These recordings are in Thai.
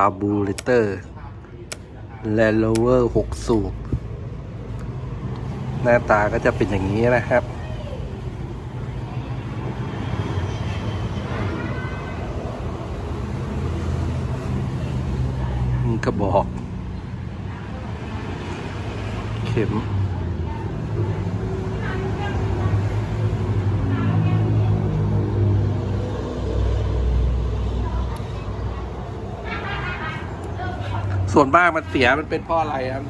าบูเรเตอร์แลนโรเวอร์6สูบ หน้าตาก็จะเป็นอย่างนี้นะครับ กระบอก เข็ม ส่วนมากมันเสียมันเป็นเพราะอะไรครับ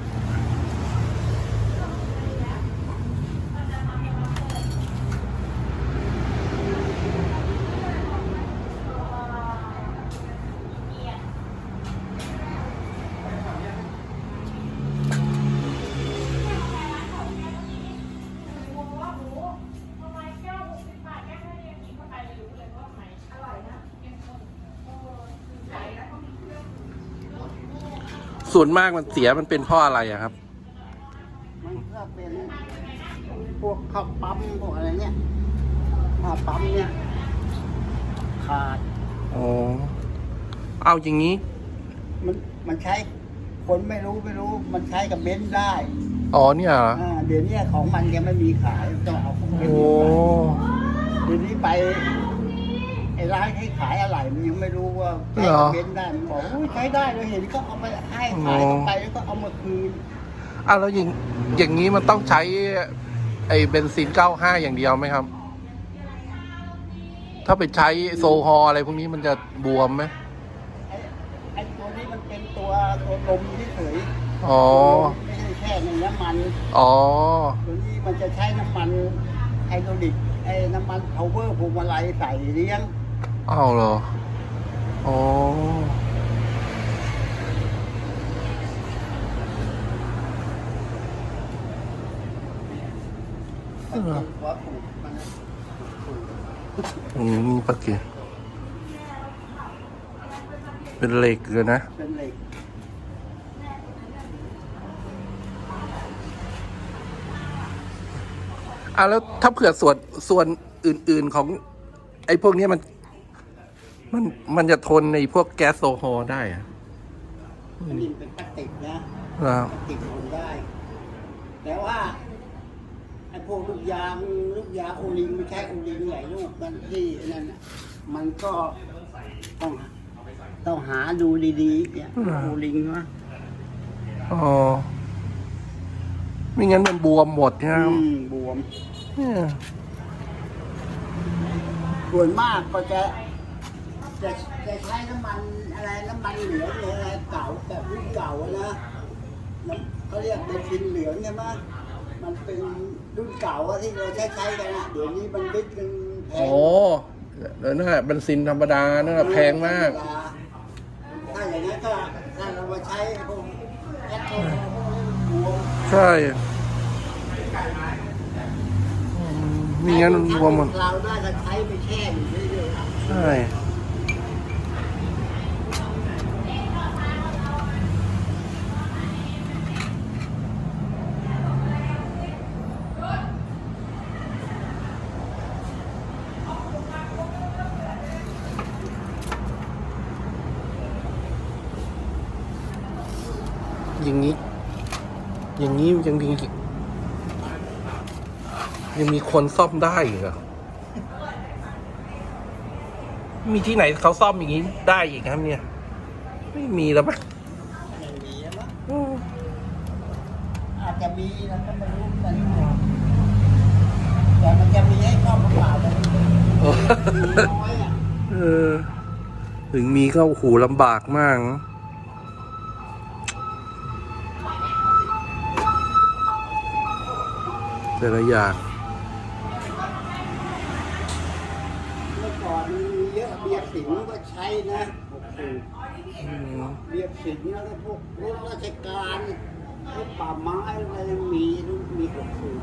ส่วนมากมันเสียมันเป็นเพราะอะไรอะครับ มันก็เป็นพวกข้าวปั๊มพวกอะไรเนี่ยข้าวปั๊มเนี่ย ขาด อ๋อ เอาอย่างนี้ มันมันใช้ คนไม่รู้ไม่รู้ มันใช้กับเบนซ์ได้อ๋อเนี่ยเหรอ อ่าเดี๋ยวนี้ของมันยังไม่มีขายต้องเอาของเบนโอ้ซ์มาเดี๋ยวนี้ไปไอ้ร้านที่ขายอะไรมันยังไม่รู้ว่าใช้กับเบนซ์ได้มันบอกอุ้ยใช้ได้เราเห็นก็เอาไปให้ขายเข้าไปแล้วก็เอามาคืนอะแล้วอย่างอย่างนี้มันต้องใช้ไอ้เบนซิน 95 อย่างเดียวไหมครับ ถ้าไปใช้โซฮอลอะไรพวกนี้มันจะบวมไหมไอ้ไอ้ตัวนี้มันเป็นตัวตัวลมเฉยๆอ๋อไม่ใช่แค่ในน้ำมัน อ๋อ ตัวนี้มันจะใช้น้ำมันไฮโดรลิกไอ้น้ำมันพาวเวอร์พวงมาลัยใส่เลี้ยง อ้าวเหรอ อ๋อไอ้ตัวหัวปูดมันนะปูดอืมนี่ปะเกียเป็นเหล็กเลยนะ เป็นเหล็ก อะแล้วถ้าเผื่อส่วนส่วนอื่น ๆของ ไอ้พวกเนี้ยมัน มันมันจะทนในพวกแก๊สโซฮอล์ได้อะอันนี้เป็นพลาสติกนะแล้วพลาสติกทนได้ แต่ว่าไอ้พวกลูกยางลูกยางโอลิงไม่ใช่โอลิงใหญ่ลูกมันที่นั่นน่ะมันก็ต้องต้องหาดูดีๆเนี่ยโอลิงนะอ๋อไม่งั้นมันบวมหมดใช่ไหมอืมบวมเนี่ยส่วนมากก็จะ จะจะใช้น้ำมันอะไรน้ำมันเหลืองหรืออะไรเก่าแบบรุ่นเก่าอะนะน้ำเขาเรียกเบนซินเหลืองใช่ไหมมันเป็นรุ่นเก่าอะที่เราใช้ใช้กันอะเดี๋ยวนี้มันลิตรกันแพอ๋งอแล้วนั่นแหละเบนซินธรรมดานั่นแหละแพงมาก ถ้าอย่างนั้นก็ถ้าเรามาใช้พวกแอลกอฮอล์พวกนี้มันบวมใช่อืมไม่งั้นมันบวมหมดเราน่าจะใช้ไปแช่อยู่เรื่อยๆใช่ อย่างนี้ อย่างนี้ยังดียังมีคนซ่อมได้อีกเหรอมีที่ไหนเขาซ่อมอย่างนี้ได้อีกครับเนี่ย ไม่มีแล้วปะไม่มีแล้วมั้งอืมอาจจะมีเราก็ไม่รู้กันแต่มันจะมีให้เข้ามาเปล่าแต่มันมีน้อยอะเออถึงมีก็โอ้โหลำบากมากนะ แต่ละอย่างเมื่อก่อนมันมีเยอะเบียร์สิงห์ก็ใช้นะโอ้โหอืมเบียร์สิงห์แล้วก็พวกรถราชการรถป่าไม้อะไรยังมีรุ่นมีหกสูบ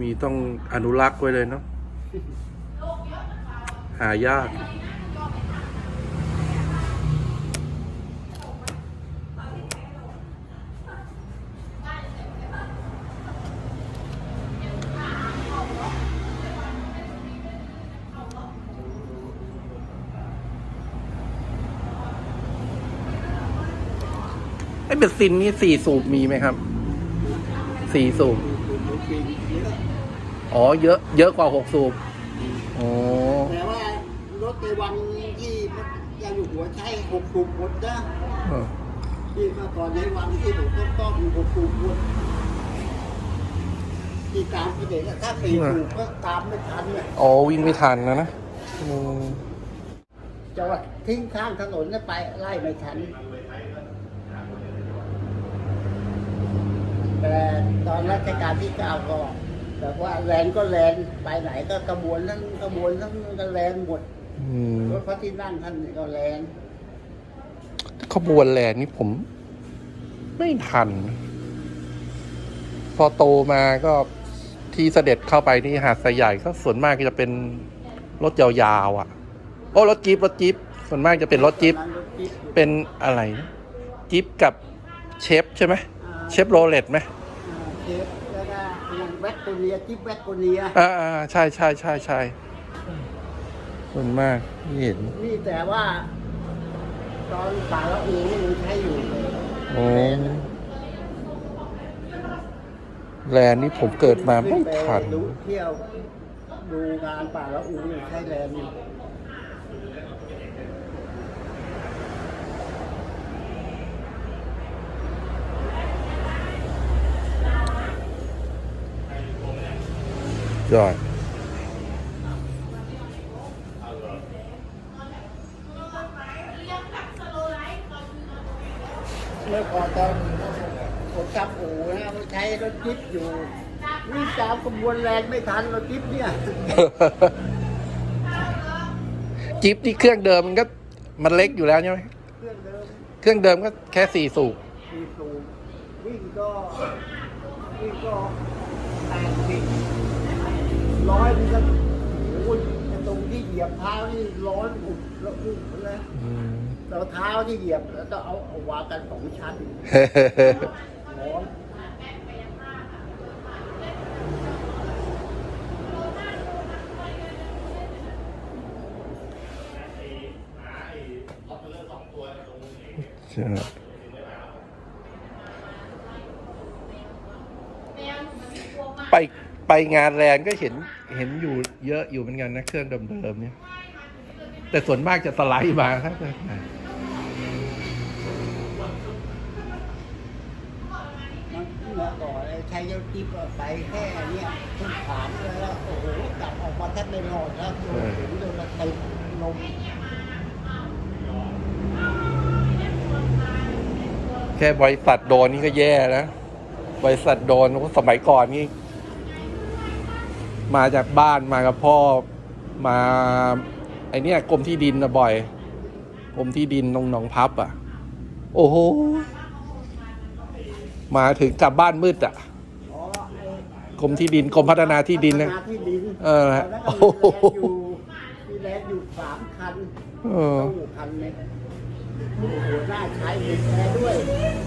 มีต้องอนุรักษ์ไว้เลยเนาะหายาก อ้เบนซินนี่สี่สูบมีไหมครับ สี่สูบดูปีนเยอะอ๋อ เยอะ เยอะกว่าหกสูบอ๋อแต่ว่ารถในวังที่ยังอยู่หัวใช้หกสูบหมดนะเออที่เมื่อก่อนในวังที่ผมต้องต้องหกสูบหมดที่ตามไปเด็กถ้าสี่สูบก็ตามไม่ทันเนี่ยอ๋อ วิ่งไม่ทันนะนะอืมจอดทิ้งข้างถนนแล้วไปไล่ไม่ทัน ต่ตอนรัชกาลที่เก้าก็แบบว่าแลนก็แลนไปไหนก็กระบวนทั้งกระบวนทั้งก็แลนหมดอืมรถพระที่นั่งท่านก็แลนขบวนแลนนี่ผม ไม่ทัน พอโตมาก็ที่เสด็จเข้าไปที่หาดสายใหญ่ก็ส่วนมากก็จะเป็นรถยาวๆอะ โอ้รถจี๊ปรถจี๊ปส่วนมากจะเป็นรถจี๊ปนั้นรถจิ๊บเป็นอะไรนะจี๊ปกับเชฟใช่ไหมอ่า เชฟโรเลตไหมอ่าเชฟแล้วก็อย่างแวคโกเนียจิ๊บแวคโกเนียอ่าอ่าใช่ใช่ใช่ใช่ส่วนมากที่เห็นนี่แต่ว่า ตอนป่าละอูนี่ยังใช้อยู่เลยโอ้แลนนี่ผมเกิดมาไม่ทันขึ้ปดูเที่ยวดูงานป่าละอูยังใช้แลนอยู่ ยอดเมื่อก่อนตอนผมจับอูนะมันใช้รถจิ๊บอยู่วิ่งตามขบวนแลนไม่ทันรถจิ๊บเนี่ย จิ๊บที่เครื่องเดิมมันก็มันเล็กอยู่แล้วใช่ไหมเครื่องเดิมเครื่องเดิมก็แค่สี่สูบมีสูงวิ่งก็วิ่งก็แปดสิบ ร้อยมันก็โอ้ยไอ้ตรงที่เหยียบเท้านี่ร้อนอุดแล้วอุ้มเลยอืมเราเท้าที่เหยียบแล้วก็เอาเอาวางกันสองชั้นร้อนใช่ ไปไปงานแรงก็เห็นเห็นอยู่เยอะอยู่เหมือนกันนะเครื่องเดิมๆเนี่ย แต่ส่วนมากจะสไลด์มาครับมันเมื่อก่อนไอ้ใช้ยกจิ๊บอะไปแค่เนี้ยทุกฐานเลยแล้วโอ้โหกลับออกมาแทบไม่รอดแล้วโดนถึงโดนระเต็มลมแค่บริษัทโดนนี่ก็แย่นะ บริษัทโดนโอ้สมัยก่อนนี่ มาจากบ้านมากับพ่อมาไอเนี้ยกรมที่ดินนะบ่อยกรมที่ดินตรงหนองพับอะ โอ้โห มาถึงกลับบ้านมืดอะอ๋อไอ้กรมที่ดินกรมพัฒนาที่ดินนะพัฒาที่ดินเออตนนั้นก็โอ้โหมีแลนด์อยู่มีแลนด์อยู่สามคันเออตู้คันเนี่ยหัวหน้าใช้มีแอร์ด้วย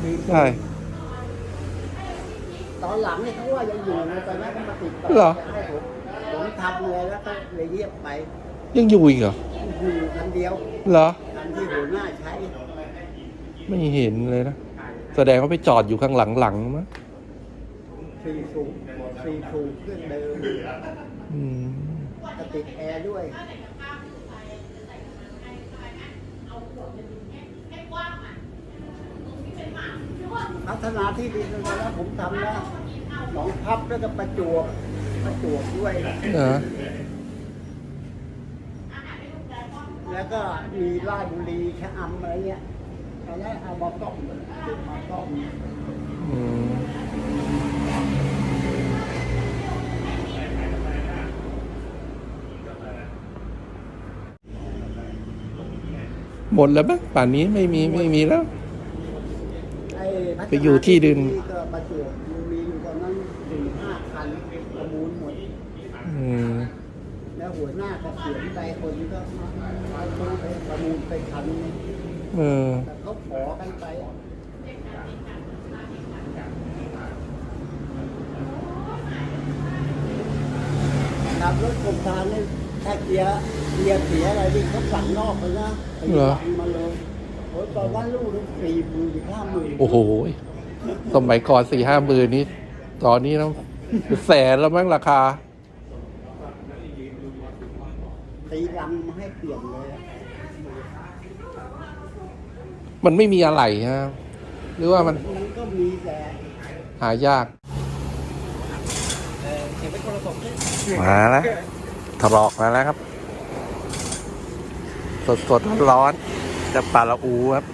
มีใช่ตอนหลังเนี่ยเขาว่ายังอยู่นะตอนนั้นก็มาติดต่อเหรอให้ผมผม ทำเลยแล้วก็เลยเรียกไปยังอยู่อีกเหรออยู่คันเดียวเหรอคันที่หัวหน้าใช้ไม่เห็นเลยนะ แสดงว่าไปจอดอยู่ข้างหลังหลังๆมั้งสี่สูบสี่สูบเครื่องเดิมอืมก็ติดแอร์ด้วยพัฒนาที่ดินตรงนั้นผมทำนะหนองพับแล้วก็ประจวบ ประจวบด้วย เหรอแล้วก็มีราชบุรีชะอำอะไรเงี้ยตอนนั้นเอามาต้มมาต้มอืมหมดแล้วมั้งป่านนี้ไม่มีไม่มีแล้ว ไอ้พัฒนาไปอยู่ที่ดิน ก็ประจวบมีอยู่ตอนนั้นสี่ห้าคันประมูลหมด อืมแล้วหัวหน้าก็เขียนไปคนก็เอาคนไปประมูลไปคันนึงเออแต่เขาขอกันไปขับรถกรมทางนี่ถ้าเกียร์เกียร์เสียอะไรนี่เขาสั่งนอกเลยนะไปสั่งมาเลยโอ้ยตอนนั้นลูกนึงสี่หมื่นห้าหมื่นโอ้โหสมัยก่อนสี่ห้าหมื่นนี้ตอนนี้ต้องแสนแล้วมั้งราคา ตีรังมาให้เปลี่ยนเลยอะมันไม่มีอะไรฮะ หรือว่ามันมันก็มีแต่หายากมาแล้วถลอกมาแล้วครับ สดสดๆร้อนๆจากปลาละอูครับ